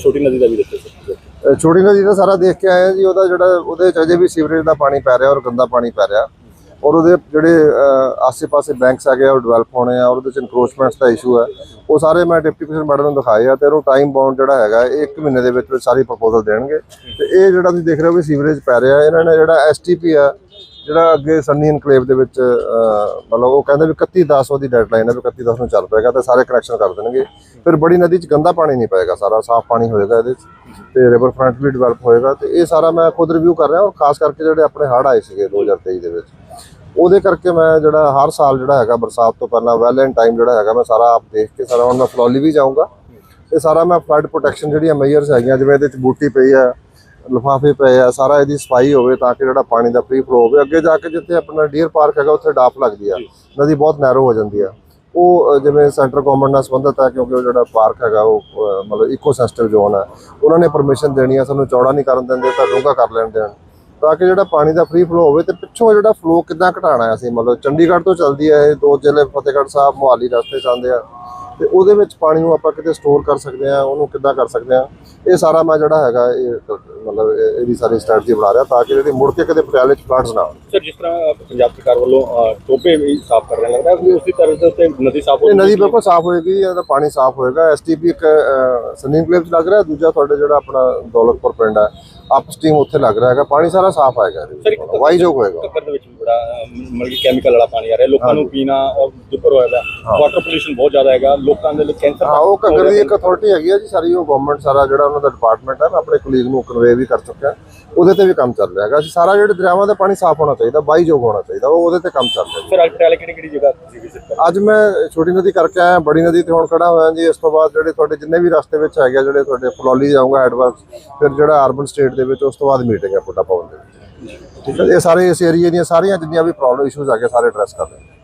ਛੋਟੀ ਨਦੀ ਦਾ ਵੀ ਦੱਸੋ ਸਰ ਛੋਟੀ ਨਦੀ ਦਾ ਸਾਰਾ ਦੇਖ ਕੇ ਆਏ ਆ ਜੀ ਉਹਦਾ ਜਿਹੜਾ ਉਹਦੇ ਚ ਅਜੇ ਵੀ ਸੀਵਰੇਜ ਦਾ ਪਾਣੀ ਪੈ ਰਿਹਾ ਔਰ ਗੰਦਾ ਪਾਣੀ ਪੈ ਰਿਹਾ। ਔਰ ਉਹਦੇ ਜਿਹੜੇ ਅ, ਆਸੇ-ਪਾਸੇ ਬੈਂਕਸ ਹੈਗੇ ਆ ਉਹ ਡਿਵੈਲਪ ਹੋਣੇ ਆ ਔਰ ਉਹਦੇ ਚ ਇਨਕਰੋਚਮੈਂਟਸ ਦਾ ਇਸ਼ੂ ਹੈ ਉਹ ਸਾਰੇ ਮੈਂ ਡਿਪਟੀ ਕਮਿਸ਼ਨਰ ਮੈਡਮ ਨੂੰ ਦਿਖਾਏ ਆ ਤੇ ਉਹਨੂੰ ਟਾਈਮ ਬਾਉਂਡ ਜਿਹੜਾ ਹੈਗਾ ਇਹ ਇੱਕ ਮਹੀਨੇ ਦੇ ਵਿੱਚ ਵਿੱਚ ਸਾਰੀ ਪ੍ਰਪੋਜ਼ਲ ਦੇਣਗੇ। ਤੇ ਇਹ ਜਿਹੜਾ ਤੁਸੀਂ ਦੇਖ ਰਹੇ ਹੋ ਵੀ ਸੀਵਰੇਜ ਪੈ ਰਿਹਾ ਇਹਨਾਂ ਨੇ ਜਿਹੜਾ ਐਸਟੀਪੀ ਆ ਜਿਹੜਾ ਅੱਗੇ ਸੰਨੀ ਇਨਕਲੇਵ ਦੇ ਵਿੱਚ ਮਤਲਬ ਉਹ ਕਹਿੰਦੇ ਵੀ 31 10 ਉਹਦੀ ਡੈਡਲਾਈਨ ਹੈ ਵੀ 31 10 ਨੂੰ ਚੱਲ ਪਏਗਾ ਤੇ ਸਾਰੇ ਕਨੈਕਸ਼ਨ ਕਰ ਦੇਣਗੇ। ਫਿਰ ਬੜੀ ਨਦੀ 'ਚ ਗੰਦਾ ਪਾਣੀ ਨਹੀਂ ਪਏਗਾ ਸਾਰਾ, ਸਾਫ਼ ਪਾਣੀ ਹੋਏਗਾ ਇਹਦੇ 'ਚ ਤੇ ਰਿਵਰ ਫਰੰਟ ਵੀ ਡਿਵੈਲਪ ਹੋਏਗਾ ਤੇ ਇਹ ਸਾਰਾ ਮੈਂ ਖੁਦ ਰਿਵਿਊ ਕਰ ਰਿਹਾ ਔਰ ਖਾਸ ਕਰਕੇ ਜਿਹੜੇ ਆਪਣੇ ਹੜ੍ਹ ਆਏ ਸੀਗੇ 2023 ਦੇ ਵਿੱਚ। ਉਹਦੇ ਕਰਕੇ ਮੈਂ ਜਿਹੜਾ ਹਰ ਸਾਲ ਜਿਹੜਾ ਹੈਗਾ ਬਰਸਾਤ ਤੋਂ ਪਹਿਲਾਂ ਵੈਲ ਐਂਡ ਟਾਈਮ ਜਿਹੜਾ ਹੈਗਾ ਮੈਂ ਸਾਰਾ ਆਪ ਦੇਖ ਕੇ ਸਾਰਾ, ਹੁਣ ਮੈਂ ਫਲੌਲੀ ਵੀ ਜਾਊਂਗਾ। ਇਹ ਸਾਰਾ ਮੈਂ ਫਲੱਡ ਪ੍ਰੋਟੈਕਸ਼ਨ ਜਿਹੜੀਆਂ ਮੇਜਰਸ ਹੈਗੀਆਂ, ਜਿਵੇਂ ਇਹਦੇ 'ਚ ਬੂਟੀ ਪਈ ਆ ਲਿਫਾਫੇ ਪਏ ਆ ਸਾਰਾ ਇਹਦੀ ਸਫ਼ਾਈ ਹੋਵੇ ਤਾਂ ਕਿ ਜਿਹੜਾ ਪਾਣੀ ਦਾ ਫ੍ਰੀ ਫਲੋ ਹੋਵੇ। ਅੱਗੇ ਜਾ ਕੇ ਜਿੱਥੇ ਆਪਣਾ ਡੀਅਰ ਪਾਰਕ ਹੈਗਾ ਉੱਥੇ ਡਾਫ ਲੱਗਦੀ ਆ। ਨਦੀ ਬਹੁਤ ਨੈਰੋ ਹੋ ਜਾਂਦੀ ਆ। ਉਹ ਜਿਵੇਂ ਸੈਂਟਰ ਗਵਰਨਮੈਂਟ ਨਾਲ ਸੰਬੰਧਿਤ ਹੈ ਕਿਉਂਕਿ ਉਹ ਜਿਹੜਾ ਪਾਰਕ ਹੈਗਾ ਉਹ ਮਤਲਬ ਇਕੋ ਸੈਂਸਿਟਿਵ ਜ਼ੋਨ ਹੈ ਉਹਨਾਂ ਨੇ ਪਰਮਿਸ਼ਨ ਦੇਣੀ ਆ ਸਾਨੂੰ ਚੌੜਾ ਨਹੀਂ ਕਰਨ ਦਿੰਦੇ ਤਾਂ ਡੂੰਘਾ ਕਰ ਲੈਣ ਦੇਣ। ਤਾਂ ਕਿ ਜਿਹੜਾ ਪਾਣੀ ਦਾ ਫ੍ਰੀ ਫਲੋ ਹੋਵੇ ਤੇ ਪਿੱਛੋਂ ਜਿਹੜਾ ਫਲੋ ਕਿੱਦਾਂ ਘਟਾਉਣਾ ਹੈ ਅਸੀਂ ਮਤਲਬ ਚੰਡੀਗੜ੍ਹ ਤੋਂ ਚੱਲਦੀ ਹੈ ਇਹ ਦੋ ਜ਼ਿਲ੍ਹੇ ਫਤਿਹਗੜ੍ਹ ਸਾਹਿਬ ਮੁਹਾਲੀ ਰਸਤੇ ਜਾਂਦੇ ਆ। ਤੇ ਉਹਦੇ ਵਿੱਚ ਪਾਣੀ ਨੂੰ ਆਪਾਂ ਕਿਤੇ ਸਟੋਰ ਕਰ ਸਕਦੇ ਆ ਉਹਨੂੰ ਕਿੱਦਾਂ ਕਰ ਸਕਦੇ ਆ। ਇਹ ਸਾਰਾ ਮੈਂ ਜਿਹੜਾ ਹੈਗਾ ਇਹ ਮਤਲਬ ਇਹ- ਇਹਦੀ ਸਾਰੀ ਸਟ੍ਰੈਟਜੀ ਬਣਾ ਰਿਹਾ ਤਾਂ ਕਿ ਜਿਹੜੀ ਮੁੜ ਕੇ ਕਦੇ ਪਟਿਆਲੇ ਚ ਫਲੱਡਸ ਨਾ ਆਉਣ ਸਰ ਜਿਸ ਤਰ੍ਹਾਂ ਪੰਜਾਬ ਸਰਕਾਰ ਵੱਲੋਂ ਟੋਪੇ ਵੀ ਸਾਫ਼ ਕਰ ਰਹੇ ਲੱਗਦਾ ਕਿ ਉਸੇ ਤਰ੍ਹਾਂ ਦੇ ਉੱਤੇ ਨਦੀ ਸਾਫ਼ ਇਹ ਨਦੀ ਬਿਲਕੁਲ ਸਾਫ਼ ਹੋਏਗੀ ਇਹਦਾ ਪਾਣੀ ਸਾਫ਼ ਹੋਏਗਾ। ਐਸਟੀਪੀ ਇੱਕ ਸਨੀ ਕਲੇਵ ਚ ਲੱਗ ਰਿਹਾ ਦੂਜਾ ਤੁਹਾਡੇ ਜਿਹੜਾ ਆਪਣਾ ਦੌਲਤਪੁਰ ਪਿੰਡ ਹੈ ਅਪਸਟ੍ਰੀਮ ਉੱਥੇ ਲੱਗ ਰਿਹਾ ਹੈਗਾ। ਪਾਣੀ ਸਾਰਾ ਸਾਫ਼ ਆਏਗਾ ਵਾਈਜੋਗ ਹੋਏਗਾ। ਟੱਕਰ ਦੇ ਵਿੱਚ ਵੀ ਬੜਾ ਅ, ਮਤਲਬ ਕਿ ਕੈਮੀਕਲ ਵਾਲਾ ਪਾਣੀ ਆ ਰਿਹਾ ਲੋਕਾਂ ਨੂੰ ਪੀਣਾ ਔਰ ਦੁੱਪਰ ਹੋਏਗਾ ਵਾਟਰ ਪੋਲੂਸ਼ਨ ਬਹੁਤ ਜ਼ਿਆਦਾ ਹੈਗਾ ਲੋਕਾਂ ਦੇ ਲਈ ਕੈਂਸਰ ਹਾਂ ਉਹ ਘੱਗਰ ਦੀ ਇੱਕ ਅਥਾਰਟੀ ਹੈਗੀ ਹੈ ਜੀ ਸਾਰੀ ਉਹ ਗਵਰਨਮੈਂਟ ਸਾਰਾ ਜਿਹੜਾ ਉਹਨਾਂ ਦਾ ਡਿਪਾਰਟਮੈਂਟ ਹੈ ਮੈਂ ਆਪਣੇ ਕੁਲੀਗ ਨੂੰ ਕਨਵੇ ਵੀ ਕਰ ਚੁੱਕਿਆ। ਉਹਦੇ ਤੇ ਵੀ ਕੰਮ ਚੱਲ ਰਿਹਾ ਹੈਗਾ। ਅਸੀਂ ਸਾਰਾ ਜਿਹੜੇ ਦਰਿਆਵਾਂ ਦਾ ਪਾਣੀ ਸਾਫ਼ ਹੋਣਾ ਚਾਹੀਦਾ ਵਾਈਜੋਗ ਹੋਣਾ ਚਾਹੀਦਾ ਉਹ ਉਹਦੇ ਤੇ ਕੰਮ ਚੱਲ ਰਿਹਾ ਸਰ ਅੱਜ ਪਟਿਆਲੇ ਕਿਹੜੀ ਕਿਹੜੀ ਜਗ੍ਹਾ ਤੁਸੀਂ ਵਿਜ਼ਿਟ ਕਰ ਅੱਜ ਮੈਂ ਛੋਟੀ ਨਦੀ ਕਰਕੇ ਆਇਆ ਬੜੀ ਨਦੀ ਤੇ ਹੁਣ ਖੜਾ ਹੋਇਆ ਜੀ। ਇਸ ਤੋਂ ਬਾਅਦ ਜਿਹੜੇ ਤੁਹਾਡੇ ਜਿੰਨੇ ਵੀ ਰਸਤੇ ਵਿੱਚ ਹੈਗੇ ਆ, ਜਿਹੜੇ ਤੁਹਾਡੇ ਫਲੌਲੀ ਜਾਊਂਗਾ ਹੈਡਵਰਕਸ ਫਿਰ ਜਿਹੜਾ ਅਰਬਨ ਸਟੇਟ ਦੇ ਵਿੱਚ ਉਸ ਤੋਂ ਬਾਅਦ ਮੀਟਿੰਗ ਹੈ ਪੁੱਟਾ ਭਵਨ ਦੇ ਵਿੱਚ। ਠੀਕ ਹੈ, ਇਹ ਸਾਰੇ ਇਸ ਏਰੀਏ ਦੀਆਂ ਸਾਰੀਆਂ ਜਿੰਨੀਆਂ ਵੀ ਪ੍ਰੋਬਲਮ ਇਸ਼ੂਜ਼ ਹੈਗੇ, ਸਾਰੇ ਐਡਰੈਸ ਕਰ ਰਹੇ ਹਾਂ